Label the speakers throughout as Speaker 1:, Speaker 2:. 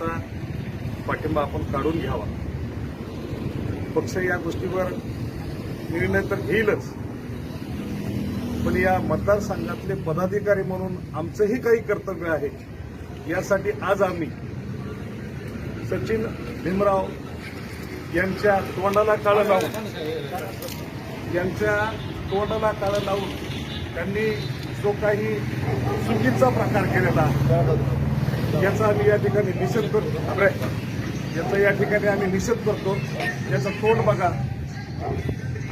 Speaker 1: चा पाठिंबा आपण काढून घ्यावा. पक्ष या गोष्टीवर निर्णय तर घेईलच. पण या मतदारसंघातले पदाधिकारी म्हणून आमचंही काही कर्तव्य आहे. यासाठी आज आम्ही सचिन भीमराव यांच्या तोंडाला काळं लावून यांच्या तोंडाला काळं लावून त्यांनी जो काही चुकीचा प्रकार केलेला याचा आम्ही या ठिकाणी निषेध करतो अरे, याचा या ठिकाणी आम्ही निषेध करतो. याचा तोंड बघा.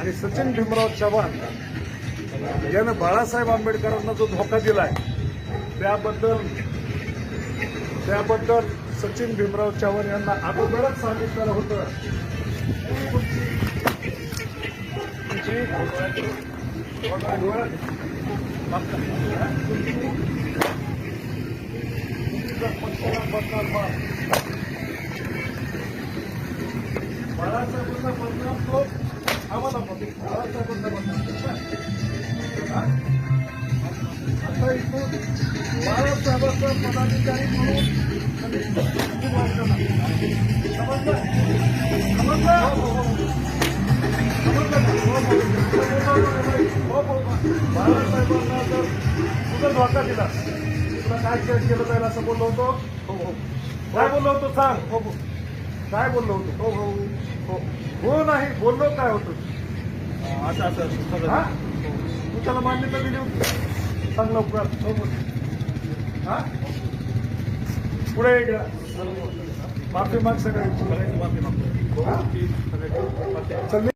Speaker 1: आणि सचिन भीमराव चव्हाण यानं बाळासाहेब आंबेडकरांना जो धोका दिलाय त्याबद्दल त्याबद्दल सचिन भीमराव चव्हाण यांना अगोदरच सांगितलेलं होतं. बाळासाहेबांना बदनाम तो आम्हाला बदनाम. बदनाम. आता इथून बाळासाहेबांचा पदाधिकारी म्हणून बाळासाहेबांना जर कुठं धोका दिला तुला काय केलं केलं जाईल असं बोललो होतो? हो हो. काय बोललो होतो सांग? हो हो. काय बोललो होतो? हो हो. हो. हो नाही बोललो काय होतं? असं असं हा? तू त्याला मान्यता दिली होती? सांग लवकर. हो हो. हा? पुढे माफी माग सगळे माफी मागतो.